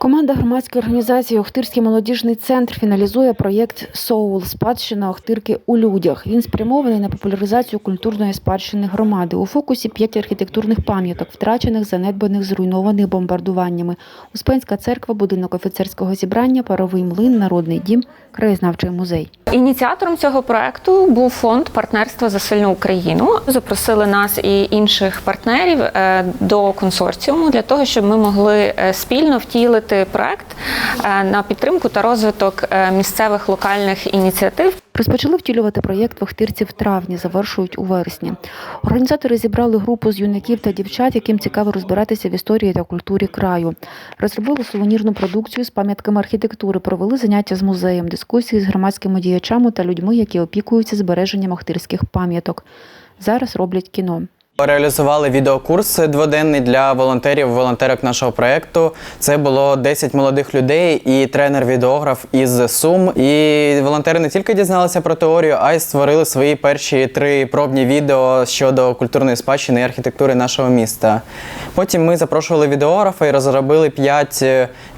Команда громадської організації Охтирський молодіжний центр фіналізує проєкт Соул спадщина Охтирки у людях. Він спрямований на популяризацію культурної спадщини громади. У фокусі п'ять архітектурних пам'яток, втрачених, занедбаних, зруйнованих бомбардуваннями. Успенська церква, будинок офіцерського зібрання, паровий млин, народний дім, краєзнавчий музей. Ініціатором цього проекту був фонд партнерства за сильну Україну. Запросили нас і інших партнерів е, до консорціуму для того, щоб ми могли е, спільно втілити проект е, на підтримку та розвиток е, місцевих локальних ініціатив. Розпочали втілювати проєкт в Охтирці в травні, завершують у вересні. Організатори зібрали групу з юнаків та дівчат, яким цікаво розбиратися в історії та культурі краю. Розробили сувенірну продукцію з пам'ятками архітектури, провели заняття з музеєм, дискусії з громадськими діячами та людьми, які опікуються збереженням охтирських пам'яток. Зараз роблять кіно. Реалізували відеокурс дводенний для волонтерів, волонтерок нашого проєкту. Це було 10 молодих людей і тренер-відеограф із Сум. І волонтери не тільки дізналися про теорію, а й створили свої перші три пробні відео щодо культурної спадщини і архітектури нашого міста. Потім ми запрошували відеографа і розробили 5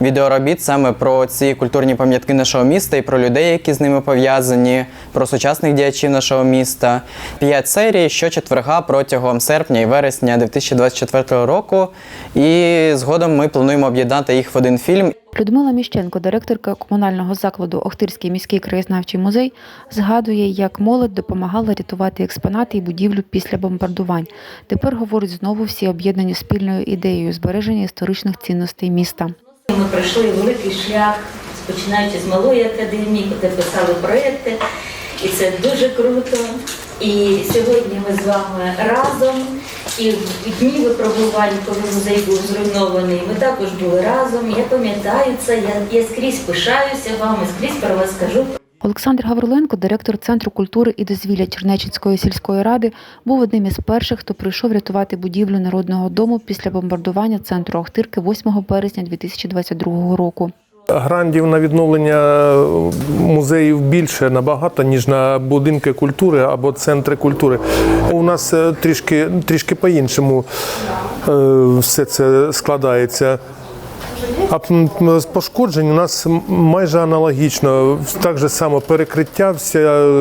відеоробіт саме про ці культурні пам'ятки нашого міста і про людей, які з ними пов'язані, про сучасних діячів нашого міста. П'ять серій щочетверга протягом і вересня 2024 року. І згодом ми плануємо об'єднати їх в один фільм. Людмила Міщенко, директорка комунального закладу Охтирський міський краєзнавчий музей, згадує, як молодь допомагала рятувати експонати і будівлю після бомбардувань. Тепер говорить знову всі об'єднані спільною ідеєю збереження історичних цінностей міста. Ми пройшли великий шлях, починаючи з малої академії, де писали проєкти, і це дуже круто. І сьогодні ми з вами разом. І в дні випробувань, коли музей був зруйнований, ми також були разом. Я пам'ятаю це, я, я скрізь пишаюся вами, скрізь про вас кажу. Олександр Гавриленко, директор Центру культури і дозвілля Чернеченської сільської ради, був одним із перших, хто прийшов рятувати будівлю народного дому після бомбардування центру Охтирки 8 березня 2022 року. Грандів на відновлення музеїв більше набагато, ніж на будинки культури або центри культури. У нас е, трішки, трішки по-іншому е, все це складається. А з пошкоджень у нас майже аналогічно. Так же само перекриття, вся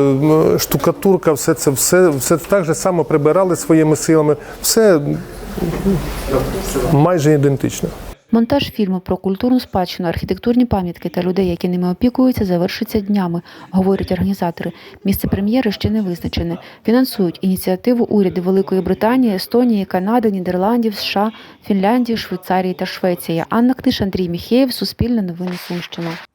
штукатурка, все це все, все так же само прибирали своїми силами. Все майже ідентично. Монтаж фільму про культурну спадщину, архітектурні пам'ятки та людей, які ними опікуються, завершиться днями, говорять організатори. Місце прем'єри ще не визначене. Фінансують ініціативу уряди Великої Британії, Естонії, Канади, Нідерландів, США, Фінляндії, Швейцарії та Швеції. Анна Книж, Андрій Міхеєв, Суспільне новини Сумщина.